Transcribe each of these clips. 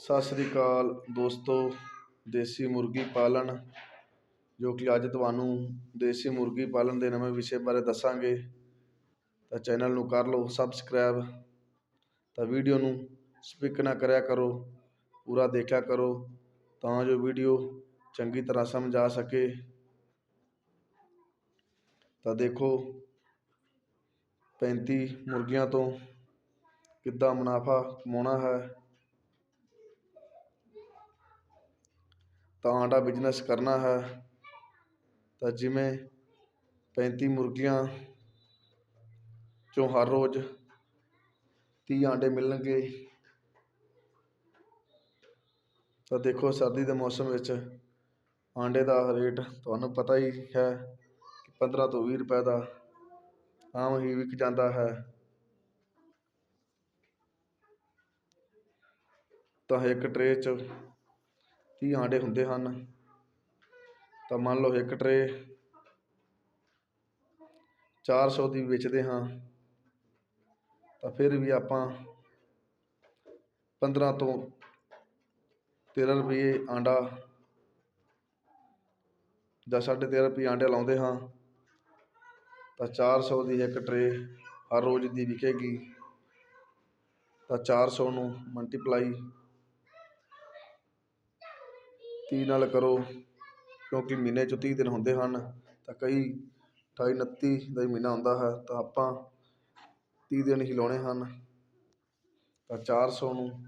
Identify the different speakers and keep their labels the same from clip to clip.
Speaker 1: ਸਤਿ ਸ੍ਰੀ ਅਕਾਲ ਦੋਸਤੋ, ਦੇਸੀ ਮੁਰਗੀ ਪਾਲਣ, ਜੋ ਕਿ ਅੱਜ ਤੁਹਾਨੂੰ ਦੇਸੀ ਮੁਰਗੀ ਪਾਲਣ ਦੇ ਨਵੇਂ ਵਿਸ਼ੇ ਬਾਰੇ ਦੱਸਾਂਗੇ। ਤਾਂ ਚੈਨਲ ਨੂੰ ਕਰ ਲਓ ਸਬਸਕ੍ਰਾਈਬ। ਤਾਂ ਵੀਡੀਓ ਨੂੰ ਸਪਿਕ ਨਾ ਕਰਿਆ ਕਰੋ, ਪੂਰਾ ਦੇਖਿਆ ਕਰੋ, ਤਾਂ ਜੋ ਵੀਡੀਓ ਚੰਗੀ ਤਰ੍ਹਾਂ ਸਮਝ ਆ ਸਕੇ। ਤਾਂ ਦੇਖੋ 35 ਮੁਰਗੀਆਂ ਤੋਂ ਕਿੱਦਾਂ ਮੁਨਾਫਾ ਕਮਾਉਣਾ ਹੈ। ਤਾਂ ਆਂਡਾ ਬਿਜ਼ਨਸ ਕਰਨਾ ਹੈ। ਤਾਂ ਜਿਵੇਂ 35 ਮੁਰਗੀਆਂ ਚੋਂ ਹਰ ਰੋਜ਼ ਤੀਹ ਆਂਡੇ ਮਿਲਣਗੇ। ਤਾਂ ਦੇਖੋ ਸਰਦੀ ਦੇ ਮੌਸਮ ਵਿੱਚ ਆਂਡੇ ਦਾ ਰੇਟ ਤੁਹਾਨੂੰ ਪਤਾ ਹੀ ਹੈ ਕਿ 15 ਤੋਂ ਵੀਹ ਰੁਪਏ ਦਾ ਆਮ ਹੀ ਵਿਕ ਜਾਂਦਾ ਹੈ। ਤਾਂ ਇੱਕ ਟਰੇ 'ਚ ਤੀਹ ਆਂਡੇ ਹੁੰਦੇ ਹਨ। ਤਾਂ ਮੰਨ ਲਓ ਇੱਕ ਟਰੇ 400 ਦੀ ਵੇਚਦੇ ਹਾਂ। ਤਾਂ ਫਿਰ ਵੀ ਆਪਾਂ 15 ਤੋਂ 13 ਰੁਪਏ ਆਂਡਾ ਜਾਂ ਸਾਢੇ 13 ਰੁਪਏ ਆਂਡੇ ਲਾਉਂਦੇ ਹਾਂ। ਤਾਂ 400 ਦੀ ਇੱਕ ਟਰੇ ਹਰ ਰੋਜ਼ ਦੀ ਵਿਕੇਗੀ। ਤਾਂ 400 ਨੂੰ ਮਲਟੀਪਲਾਈ ਤੀਹ ਨਾਲ ਕਰੋ, ਕਿਉਂਕਿ ਮਹੀਨੇ 'ਚੋਂ ਤੀਹ ਦਿਨ ਹੁੰਦੇ ਹਨ, ਤਾਂ ਕਈ 28 29 ਦਾ ਹੀ ਮਹੀਨਾ ਹੁੰਦਾ ਹੈ, ਤਾਂ ਆਪਾਂ ਤੀਹ ਦਿਨ ਹੀ ਲਾਉਣੇ ਹਨ। ਤਾਂ ਚਾਰ ਸੌ ਨੂੰ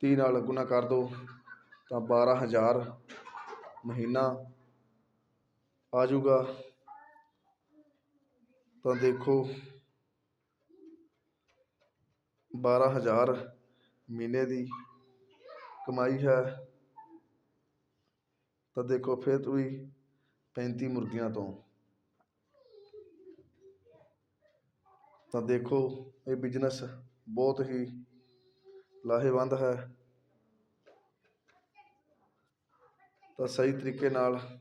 Speaker 1: ਤੀਹ ਨਾਲ ਗੁਣਾ ਕਰ ਦਿਓ ਤਾਂ 12000 ਮਹੀਨਾ ਆ ਜਾਊਗਾ। ਤਾਂ ਦੇਖੋ 12000 ਮਹੀਨੇ ਦੀ ਕਮਾਈ ਹੈ। ਤਾਂ ਦੇਖੋ ਫਿਰ ਵੀ 35 ਮੁਰਗੀਆਂ ਤੋਂ। ਤਾਂ ਦੇਖੋ ਇਹ ਬਿਜ਼ਨਸ ਬਹੁਤ ਹੀ ਲਾਹੇਵੰਦ ਹੈ। ਤਾਂ ਸਹੀ ਤਰੀਕੇ ਨਾਲ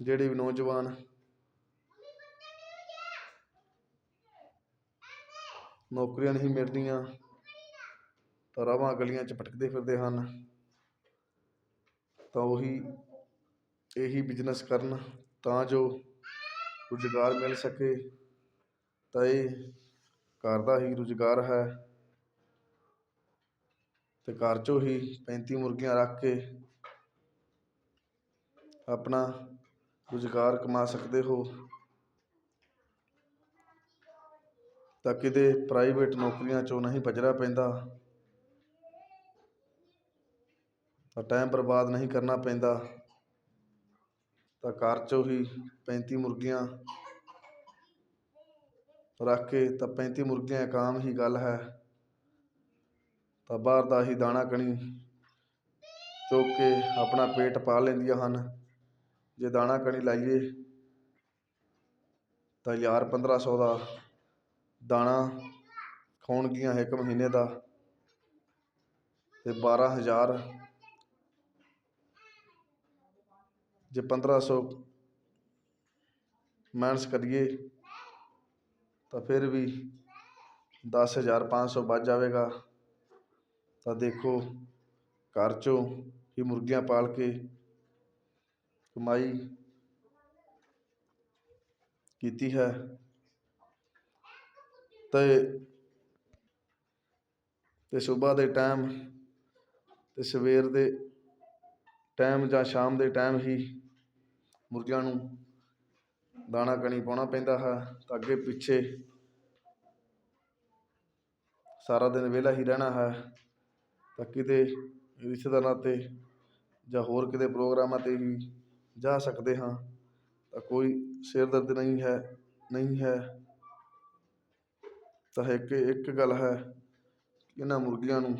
Speaker 1: ਜਿਹੜੇ ਵੀ ਨੌਜਵਾਨ ਨੌਕਰੀਆਂ ਨਹੀਂ ਮਿਲਦੀਆਂ, ਤਾਂ ਰਾਵਾਂ ਗਲੀਆਂ 'ਚ ਭਟਕਦੇ ਫਿਰਦੇ ਹਨ। ਤਾਂ ਉਹੀ ਇਹੀ ਬਿਜ਼ਨਸ ਕਰਨ ਤਾਂ ਜੋ ਰੁਜ਼ਗਾਰ ਮਿਲ ਸਕੇ। ਤਾਂ ਇਹ ਘਰ ਦਾ ਹੀ ਰੁਜ਼ਗਾਰ ਹੈ। ਅਤੇ ਘਰ 'ਚੋਂ ਹੀ 35 ਮੁਰਗੀਆਂ ਰੱਖ ਕੇ ਆਪਣਾ ਰੁਜ਼ਗਾਰ ਕਮਾ ਸਕਦੇ ਹੋ। ਤਾਂ ਕਿਤੇ ਪ੍ਰਾਈਵੇਟ ਨੌਕਰੀਆਂ 'ਚੋਂ ਨਹੀਂ ਭੱਜਣਾ ਪੈਂਦਾ। ਤਾਂ ਟਾਈਮ ਬਰਬਾਦ ਨਹੀਂ ਕਰਨਾ ਪੈਂਦਾ। ਤਾਂ ਘਰ 'ਚੋਂ ਹੀ 35 ਮੁਰਗੀਆਂ ਰੱਖ ਕੇ ਤਾਂ 35 ਮੁਰਗੀਆਂ ਇੱਕ ਆਮ ਹੀ ਗੱਲ ਹੈ। ਤਾਂ ਬਾਹਰ ਦਾ ਹੀ ਦਾਣਾ ਕਣੀ ਚੁੱਕ ਕੇ ਆਪਣਾ ਪੇਟ ਪਾਲ ਲੈਂਦੀਆਂ ਹਨ। ਜੇ ਦਾਣਾ ਕਣੀ ਲਾਈਏ ਤਾਂ ਹਜ਼ਾਰ 1500 ਦਾ ਦਾਣਾ ਖਾਣਗੀਆਂ ਇੱਕ ਮਹੀਨੇ ਦਾ। ਤੇ 12000 ਜੇ 1500 ਮਾਈਨਸ ਕਰੀਏ ਤਾਂ ਫਿਰ ਵੀ 10500 ਬਚ ਜਾਵੇਗਾ। ਤਾਂ ਦੇਖੋ, ਘਰ 'ਚੋਂ ਹੀ ਮੁਰਗੀਆਂ ਪਾਲ ਕੇ ਕਮਾਈ ਕੀਤੀ ਹੈ। ਤੇ ਤੇ ਸਵੇਰ ਦੇ ਟਾਈਮ ਤੇ ਸਵੇਰ ਦੇ ਟਾਈਮ ਜਾਂ ਸ਼ਾਮ ਦੇ ਟਾਈਮ ਹੀ ਮੁਰਗੀਆਂ ਨੂੰ ਦਾਣਾ ਕਣੀ ਪਾਉਣਾ ਪੈਂਦਾ ਹੈ ਤਾਂ ਅੱਗੇ ਪਿੱਛੇ ਸਾਰਾ ਦਿਨ ਵਿਹਲਾ ਹੀ ਰਹਿਣਾ ਹੈ ਤਾਂ ਕਿਤੇ ਰਿਸ਼ਤੇਦਾਰਾਂ 'ਤੇ ਜਾਂ ਹੋਰ ਕਿਤੇ ਪ੍ਰੋਗਰਾਮਾਂ 'ਤੇ ਵੀ ਜਾ ਸਕਦੇ ਹਾਂ ਤਾਂ ਕੋਈ ਸਿਰ ਦਰਦ ਨਹੀਂ ਹੈ ਨਹੀਂ ਹੈ। ਤਾਂ ਇੱਕ ਇੱਕ ਗੱਲ ਹੈ ਇਹਨਾਂ ਮੁਰਗੀਆਂ ਨੂੰ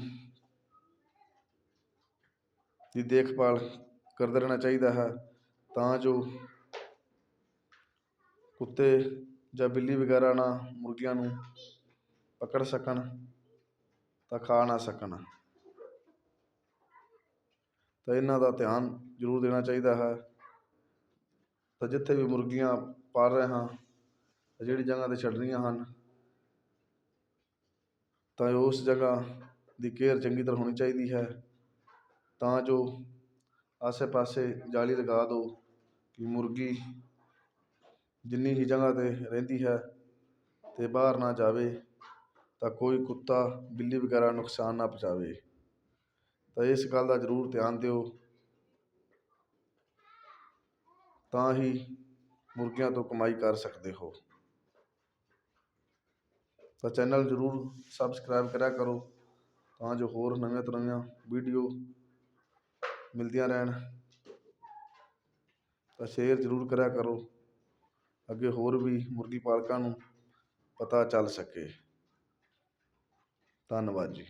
Speaker 1: ਦੀ ਦੇਖਭਾਲ ਕਰਦੇ ਰਹਿਣਾ ਚਾਹੀਦਾ ਹੈ, ਤਾਂ ਜੋ ਕੁੱਤੇ ਜਾਂ ਬਿੱਲੀ ਵਗੈਰਾ ਨਾ ਮੁਰਗੀਆਂ ਨੂੰ ਪਕੜ ਸਕਣ ਤਾਂ ਖਾ ਨਾ ਸਕਣ। ਤਾਂ ਇਹਨਾਂ ਦਾ ਧਿਆਨ ਜ਼ਰੂਰ ਦੇਣਾ ਚਾਹੀਦਾ ਹੈ। ਤਾਂ ਜਿੱਥੇ ਵੀ ਮੁਰਗੀਆਂ ਪਾਲ ਰਹੇ ਹਾਂ, ਜਿਹੜੀ ਜਗ੍ਹਾ 'ਤੇ ਛੱਡਣੀਆਂ ਹਨ, ਤਾਂ ਉਸ ਜਗ੍ਹਾ ਦੀ ਕੇਅਰ ਚੰਗੀ ਤਰ੍ਹਾਂ ਹੋਣੀ ਚਾਹੀਦੀ ਹੈ। ਤਾਂ ਜੋ ਆਸੇ ਪਾਸੇ ਜਾਲੀ ਲਗਾ ਦਿਓ ਕਿ ਮੁਰਗੀ ਜਿੰਨੀ ਹੀ ਜਗ੍ਹਾ 'ਤੇ ਰਹਿੰਦੀ ਹੈ ਅਤੇ ਬਾਹਰ ਨਾ ਜਾਵੇ ਤਾਂ ਕੋਈ ਕੁੱਤਾ, ਬਿੱਲੀ ਵਗੈਰਾ ਨੁਕਸਾਨ ਨਾ ਪਹੁੰਚਾਵੇ। ਤਾਂ ਇਸ ਗੱਲ ਦਾ ਜ਼ਰੂਰ ਧਿਆਨ ਦਿਓ। ਤਾਂ ਹੀ ਮੁਰਗੀਆਂ ਤੋਂ ਕਮਾਈ ਕਰ ਸਕਦੇ ਹੋ। ਤਾਂ ਚੈਨਲ ਜ਼ਰੂਰ ਸਬਸਕ੍ਰਾਈਬ ਕਰਿਆ ਕਰੋ ਤਾਂ ਜੋ ਹੋਰ ਨਵੀਆਂ ਤੋਂ ਨਵੀਆਂ ਵੀਡੀਓ ਮਿਲਦੀਆਂ ਰਹਿਣ। ਤਾਂ ਸ਼ੇਅਰ ਜ਼ਰੂਰ ਕਰਿਆ ਕਰੋ। ਅੱਗੇ ਹੋਰ ਵੀ ਮੁਰਗੀ ਪਾਲਕਾਂ ਨੂੰ ਪਤਾ ਚੱਲ ਸਕੇ। ਧੰਨਵਾਦ ਜੀ।